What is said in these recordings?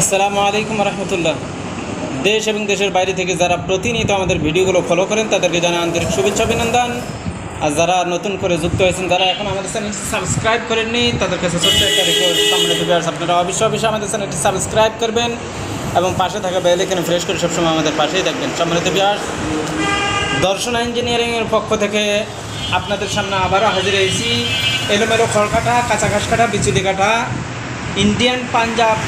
আসসালামু আলাইকুম রহমতুল্লাহ। দেশ এবং দেশের বাইরে থেকে যারা প্রতিনিয়ত আমাদের ভিডিওগুলো ফলো করেন, তাদেরকে জানাই আন্তরিক শুভেচ্ছা, অভিনন্দন। আর যারা নতুন করে যুক্ত হয়েছেন, যারা এখন আমাদের চ্যানেলটি সাবস্ক্রাইব করেননি, তাদের কাছে ছোট্ট একটা রিকোয়েস্ট সামনে আপনারা অবশ্যই অবশ্যই আমাদের চ্যানেলটি সাবস্ক্রাইব করবেন এবং পাশে থাকা বেল এখানে ফ্রেশ করে সবসময় আমাদের পাশেই থাকবেন। সম্মানিত ভিউয়ার্স দর্শন ইঞ্জিনিয়ারিংয়ের পক্ষ থেকে আপনাদের সামনে আবারও হাজির হয়েছি। এলোমেলো খড় কাটা কাঁচা ঘাস কাটা বিচুলি কাটা ইন্ডিয়ান পাঞ্জাব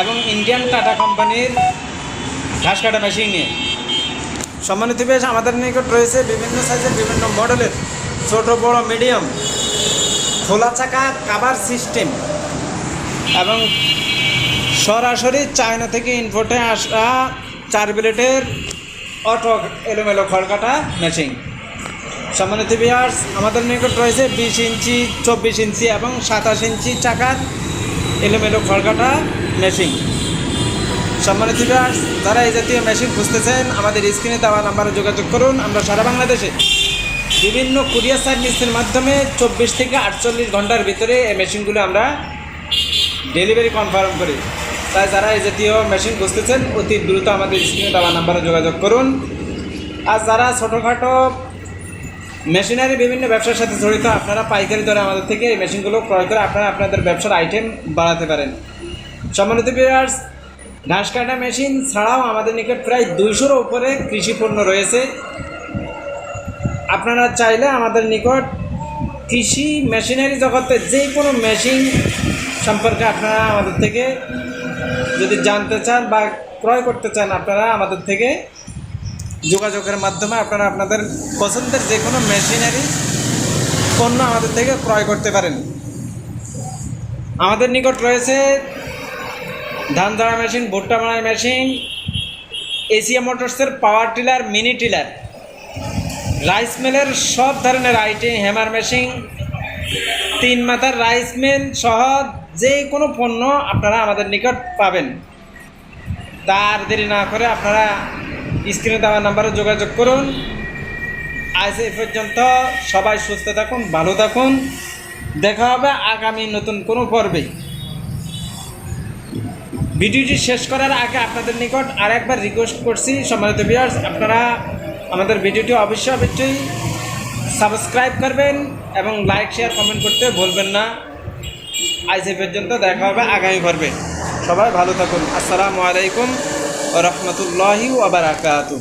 এবং ইন্ডিয়ান টাটা কোম্পানির ঘাস কাটা মেশিন নিয়ে। সম্মানিত বেশ আমাদের নিকট রয়েছে বিভিন্ন সাইজের বিভিন্ন মডেলের ছোট, বড় মিডিয়াম খোলা চাকা কাভার সিস্টেম এবং সরাসরি চায়না থেকে ইনভোটে আসা চার ব্লেটের অটো এলোমেলো খড়কাটা মেশিন সম্মানিত বিয়ার্স আমাদের নিকট রয়েছে বিশ ইঞ্চি, চব্বিশ ইঞ্চি এবং সাতাশ ইঞ্চি চাকার এলোমেলো খড়কাটা মেশিন সম্মানিত যারা এই জাতীয় মেশিন খুঁজতেছেন, আমাদের স্ক্রিনে দেওয়া নাম্বারে যোগাযোগ করুন। আমরা সারা বাংলাদেশে বিভিন্ন কুরিয়ার সার্ভিসের মাধ্যমে চব্বিশ থেকে আটচল্লিশ ঘণ্টার ভিতরে এই মেশিনগুলো আমরা ডেলিভারি কনফার্ম করি। তাই যারা এই জাতীয় মেশিন খুঁজতেছেন, অতি দ্রুত আমাদের স্ক্রিনে দেওয়া নাম্বারে যোগাযোগ করুন। আর যারা ছোটোখাটো মেশিনারি বিভিন্ন ব্যবসার সাথে জড়িত, আপনারা পাইকারি দরে আমাদের থেকে এই মেশিনগুলো ক্রয় করে আপনারা আপনাদের ব্যবসার আইটেম বাড়াতে পারেন। সম্মানিত বিয়ার্স ঘাস কাটা মেশিন ছাড়াও আমাদের নিকট প্রায় দুইশোর উপরে কৃষি পণ্য রয়েছে। আপনারা চাইলে আমাদের নিকট কৃষি মেশিনারি জগতে যে কোনো মেশিন সম্পর্কে আপনারা আমাদের থেকে যদি জানতে চান বা ক্রয় করতে চান, আপনারা আমাদের থেকে যোগাযোগের মাধ্যমে আপনারা আপনাদের পছন্দের যে কোনো মেশিনারি পণ্য আমাদের থেকে ক্রয় করতে পারেন। আমাদের নিকট রয়েছে ধান ঝাড়া মেশিন ভুট্টা মারাই machine Asia মোটরসের power tiller mini tiller rice মিলের সব ধরনের আইটেম হ্যামার মেশিন তিন মাথার রাইস মিল সহ যে কোনো পণ্য আপনারা আমাদের নিকট পাবেন। তার দেরি না করে আপনারা স্ক্রিনে দেওয়া নাম্বারে যোগাযোগ করুন। আজ এই পর্যন্ত সবাই সুস্থ থাকুন, ভালো থাকুন। দেখা হবে আগামী নতুন কোনো পর্বে। ভিডিওটি শেষ করার আগে আপনাদের নিকট আর একবার রিকোয়েস্ট করছি, সম্মানিত ভিউয়ার্স আপনারা আমাদের ভিডিওটি অবশ্যই অবশ্যই সাবস্ক্রাইব করবেন এবং লাইক শেয়ার কমেন্ট করতে ভুলবেন না। আজ এই পর্যন্ত দেখা হবে আগামী পর্বে। সবাই ভালো থাকুন। আসসালামু আলাইকুম। রহমতুল্লাহি ওবরাকাতু